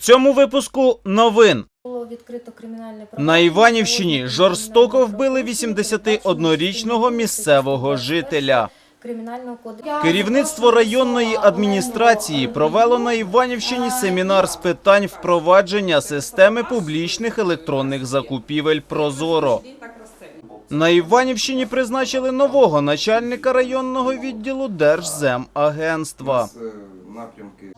цьому випуску новин Було відкрито кримінальне на. Іванівщині жорстоко вбили 81-річного місцевого жителя. Кримінального кодексу. Керівництво районної адміністрації провело на Іванівщині семінар з питань впровадження системи публічних електронних закупівель Прозоро. На Іванівщині призначили нового начальника районного відділу Держземагентства. Напрямки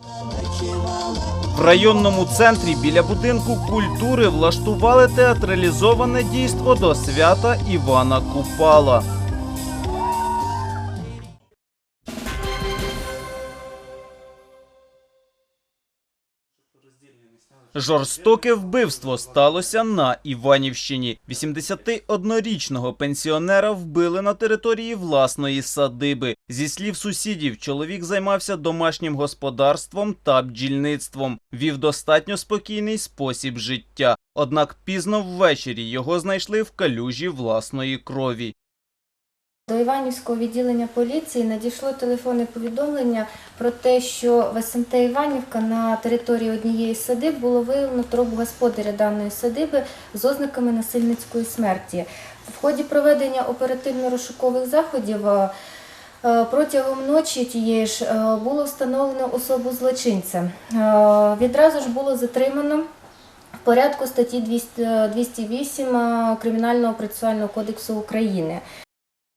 В районному центрі біля будинку культури влаштували театралізоване дійство до свята Івана Купала. Жорстоке вбивство сталося на Іванівщині. 81-річного пенсіонера вбили на території власної садиби. Зі слів сусідів, чоловік займався домашнім господарством та бджільництвом. Вів достатньо спокійний спосіб життя. Однак пізно ввечері його знайшли в калюжі власної крові. До Іванівського відділення поліції надійшло телефонне повідомлення про те, що в СМТ Іванівка на території однієї садиб було виявлено труп господаря даної садиби з ознаками насильницької смерті. В ході проведення оперативно-розшукових заходів е, е, протягом ночі тієї ж е, було встановлено особу злочинця. Відразу ж було затримано в порядку статті 200 е, 208 е, Кримінального процесуального кодексу України.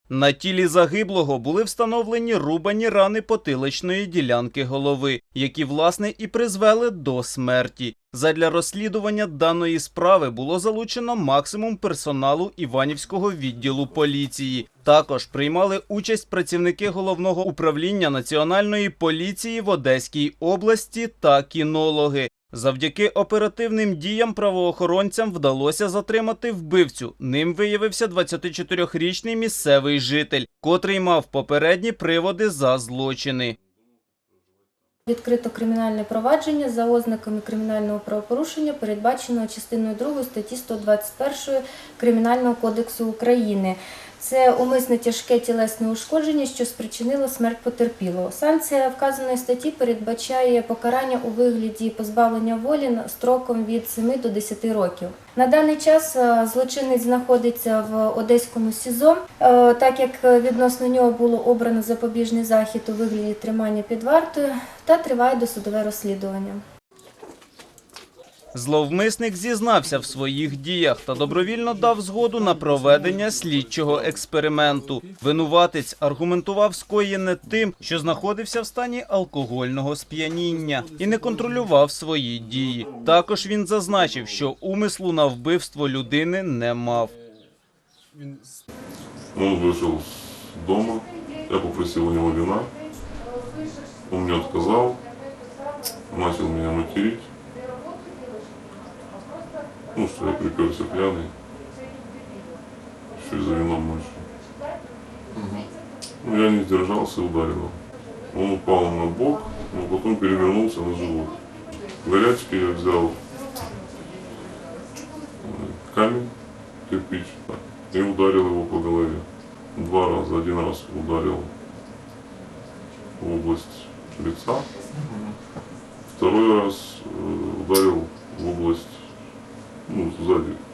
На тілі загиблого були встановлені рубані рани потиличної ділянки голови, які власне і призвели до смерті. Задля розслідування даної справи було залучено максимум персоналу Іванівського відділу поліції. Також приймали участь працівники головного управління національної поліції в Одеській області та кінологи. Завдяки оперативним діям правоохоронцям вдалося затримати вбивцю. Ним виявився 24-річний місцевий житель, котрий мав попередні приводи за злочини. Відкрито кримінальне провадження за ознаками кримінального правопорушення, передбаченого частиною 2 статті 121 Кримінального кодексу України. Це умисне тяжке тілесне ушкодження, що спричинило смерть потерпілого. Санкція вказаної статті передбачає покарання у вигляді позбавлення волі строком від 7 до 10 років. На даний час е, злочинець знаходиться в Одеському СІЗО, Е, так як відносно нього було обрано запобіжний захід у вигляді тримання під вартою та триває досудове розслідування. Зловмисник зізнався в своїх діях та добровільно дав згоду на проведення слідчого експерименту. Винуватець аргументував скоєне тим, що знаходився в стані алкогольного сп'яніння і не контролював свої дії. Також він зазначив, що умислу на вбивство людини не мав. Он вышел с дома, я попросил у него вина, он мне отказал, начал меня материть, ну, что я приперся пьяный, еще и за вином ночью. Ну, я не сдержался и ударил его. Он упал на бок, но потом перевернулся на живот. Горячки я взял камень, кирпич, и ударил его по голове. Два раза. Один раз ударил в область лица, второй раз э, ударил в область, ну, сзади.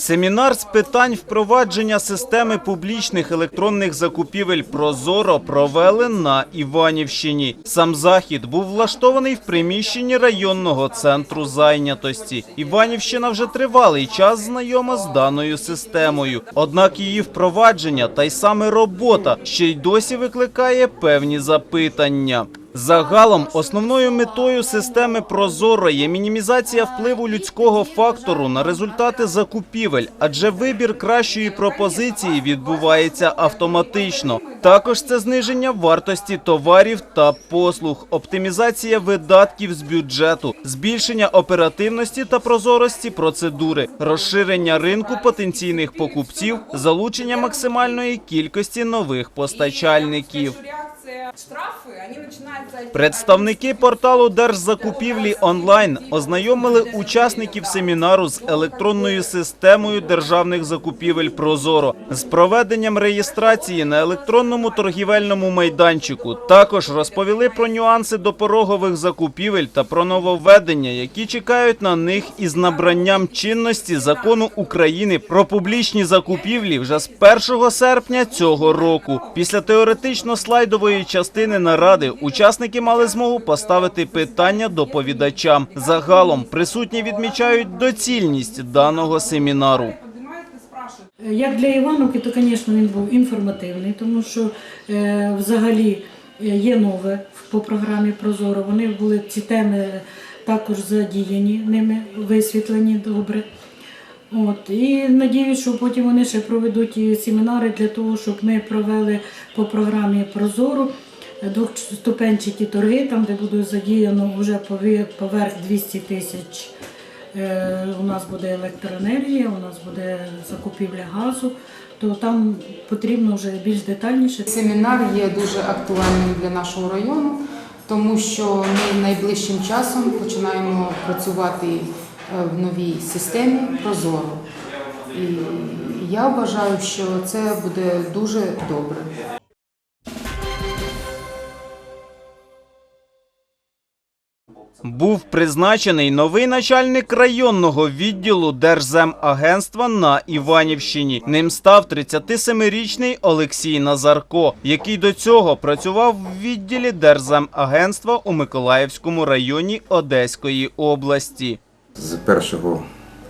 Семінар з питань впровадження системи публічних електронних закупівель Прозоро провели на Іванівщині. Сам захід був влаштований в приміщенні районного центру зайнятості. Іванівщина вже тривалий час знайома з даною системою. Однак її впровадження та й саме робота ще й досі викликає певні запитання. Загалом основною метою системи Прозоро є мінімізація впливу людського фактору на результати закупівель, адже вибір кращої пропозиції відбувається автоматично. Також це зниження вартості товарів та послуг, оптимізація видатків з бюджету, збільшення оперативності та прозорості процедури, розширення ринку потенційних покупців, залучення максимальної кількості нових постачальників. Представники порталу Держзакупівлі онлайн ознайомили учасників семінару з електронною системою державних закупівель Прозоро з проведенням реєстрації на електронному торгівельному майданчику. Також розповіли про нюанси допорогових закупівель та про нововведення, які чекають на них із набранням чинності закону України про публічні закупівлі вже з 1 серпня цього року. Після теоретично-слайдової частини наради учасники мали змогу поставити питання доповідачам. Загалом присутні відмічають доцільність даного семінару. Як для Івановки, то, звісно, він був інформативний, тому що е, взагалі е, є нове по програмі Прозоро. Вони були ці теми також задіяні ними, висвітлені добре. От. І надіюсь, що потім вони ще проведуть і семінари для того, щоб ми провели по програмі Прозоро двохступенчаті торги, там, де буде задіяно вже поверх 200 тисяч. Е, У нас буде електроенергія, у нас буде закупівля газу, то там потрібно вже більш детальніше. Семінар є дуже актуальним для нашого району, тому що ми найближчим часом починаємо працювати в новій системі Прозоро. І я вважаю, що це буде дуже добре. Був призначений новий начальник районного відділу Держземагентства на Іванівщині. Ним став 37-річний Олексій Назарко, який до цього працював в відділі Держземагентства у Миколаївському районі Одеської області. З 1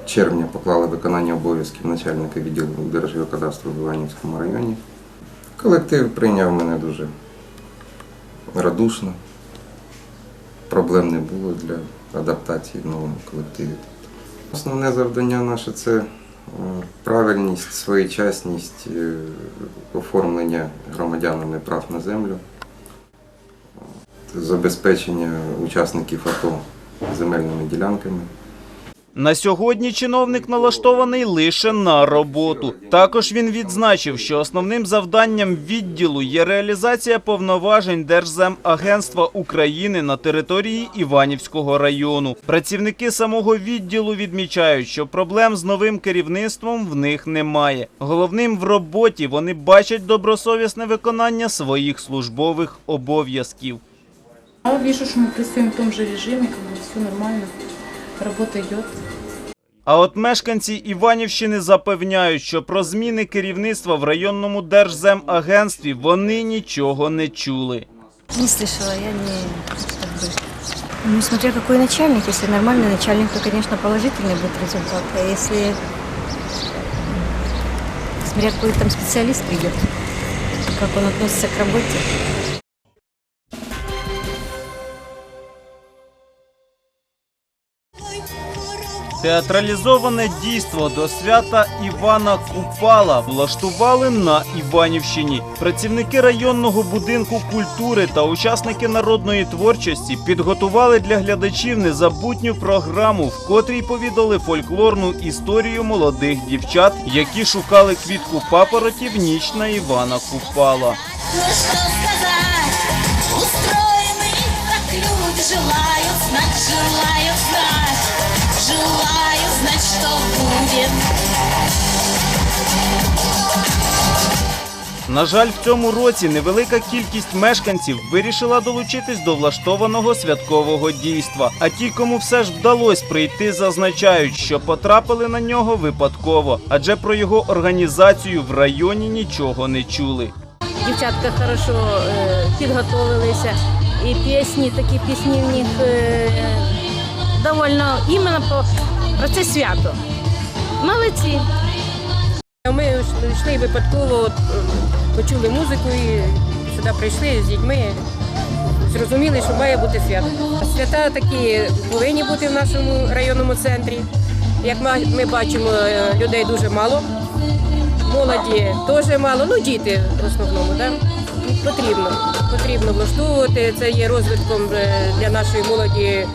червня поклали виконання обов'язків начальника відділу Держгеокадастру в Іванівському районі. Колектив прийняв мене дуже радушно. Проблем не було для адаптації в новому колективі. Основне завдання наше це е, правильність, своєчасність е, оформлення громадянами прав на землю, забезпечення учасників АТО земельними ділянками. На сьогодні чиновник налаштований лише на роботу. Також він відзначив, що основним завданням відділу є реалізація повноважень Держземагентства України на території Іванівського району. Працівники самого відділу відмічають, що проблем з новим керівництвом в них немає. Головним в роботі вони бачать добросовісне виконання своїх службових обов'язків. Я вижу, что мы працюем в том же режиме, как все нормально, работа идет. А от мешканці Іванівщини запевняють, що про зміни керівництва в районному держземагентстві вони нічого не чули. Не слышала, я не... как бы, Ну, смотря какой начальник. Если нормальный начальник, то, конечно, положительный будет результат. А если... м, Смотря какой там специалист придет, как он относится к работе. Театралізоване дійство до свята Івана Купала влаштували на Іванівщині. Працівники районного будинку культури та учасники народної творчості підготували для глядачів незабутню програму, в котрій повідали фольклорну історію молодих дівчат, які шукали квітку папороті в ніч на Івана Купала. Ну что сказать, устроены так люди желают знать, желают знать, желают знать, что будет. На жаль, в цьому році невелика кількість мешканців вирішила долучитись до влаштованого святкового дійства. А ті, кому все ж вдалося прийти, зазначають, що потрапили на нього випадково, адже про його організацію в районі нічого не чули. Дівчатка хорошо е, підготовилися. І пісні, такі пісні в них е, довольно іменно по, про це свято. Молодці. Ми йшли випадково, от, е, почули музику і сюди прийшли з дітьми. Зрозуміли, що має бути свято. Свята такі повинні бути в нашому районному центрі. Як ми- бачимо, е, людей дуже мало, молоді теж мало, ну діти в основному. Да? Потрібно, потрібно влаштовувати. Це є розвитком е, для нашої молоді.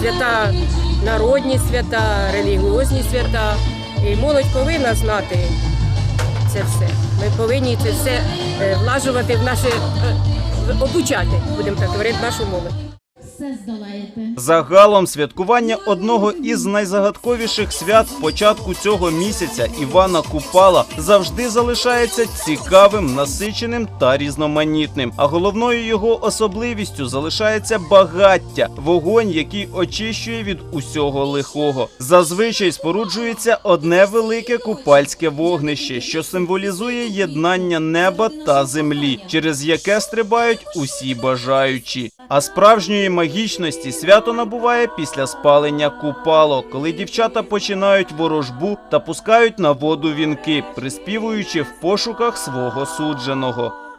Свята, народні свята, релігіозні свята. І молодь повинна знати це все. Ми повинні це все е, влажувати в наше, е, обучати, будемо так говорити, нашу молодь. Все здолаєте. Загалом святкування одного із найзагадковіших свят початку цього місяця Івана Купала завжди залишається цікавим, насиченим та різноманітним. А головною його особливістю залишається багаття, вогонь, який очищує від усього лихого. Зазвичай споруджується одне велике купальське вогнище, що символізує єднання неба та землі, через яке стрибають усі бажаючі. А справжньої магічності свято набуває після спалення купало, коли дівчата починають ворожбу та пускають на воду вінки, приспівуючи в пошуках свого судженого.